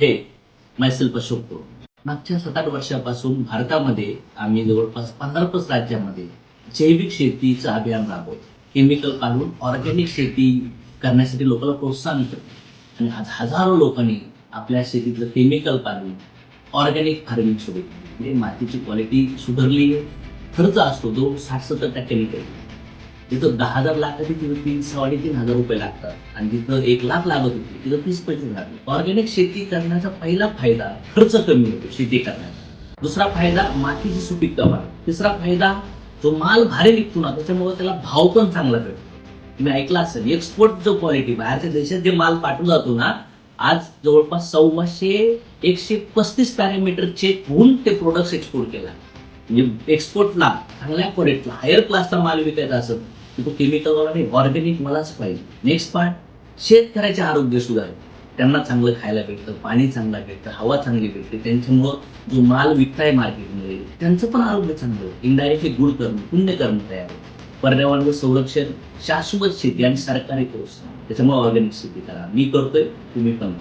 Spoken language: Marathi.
हे मैसेल्फ अशोक मागच्या सात आठ वर्षापासून भारतामध्ये आम्ही जवळपास पंधरापाच राज्यामध्ये जैविक शेतीचं अभियान राबवतो केमिकल काढून ऑर्गॅनिक शेती करण्यासाठी लोकांना प्रोत्साहन करतो आणि आज हजारो लोकांनी आपल्या शेतीतलं केमिकल काढून ऑर्गॅनिक फार्मिंग सुरू केली. म्हणजे मातीची क्वालिटी सुधारली खर्च असतो जो साठ सत्तर टक्क्यांनी केली तिथं दहा हजार लाखाची तिथं तीन साडेतीन हजार रुपये लागतात. आणि तिथं एक लाख लागत होती तिथं तीस पैसे लागले ऑर्गॅनिक शेती करण्याचा पहिला फायदा खर्च कमी होतो शेती करण्याचा. दुसरा फायदा मातीची सुपीकता वाढ. तिसरा फायदा जो माल भारी निघतो ना त्याच्यामुळे त्याला भाव पण चांगला भेटतो. तुम्ही ऐकला असेल एक्सपोर्ट जो क्वालिटी बाहेरच्या देशात जे माल पाठवला जातो ना आज जवळपास सव्वाशे एकशे पस्तीस पॅरामीटर चेक होऊन ते प्रोडक्ट एक्सपोर्ट केला. म्हणजे एक्सपोर्टला चांगल्या क्वालिटीला हायर क्लासचा माल विकायचा असेल तो केमिकलवाला नाही ऑर्गॅनिक मलाच पाहिजे. नेक्स्ट पार्ट शेतकऱ्याचे आरोग्य सुधार त्यांना चांगलं खायला भेटतं पाणी चांगलं भेटतं हवा चांगली भेटते त्यांच्यामुळं जो माल विकताय मार्केटमध्ये त्यांचं पण आरोग्य चांगलं इनडायरेक्टली गुड करणं पुण्य तयार होतं संरक्षण शाश्वत शेती आणि सरकारी कोर्स त्याच्यामुळे ऑर्गॅनिक शेती करा. मी करतोय तुम्ही पण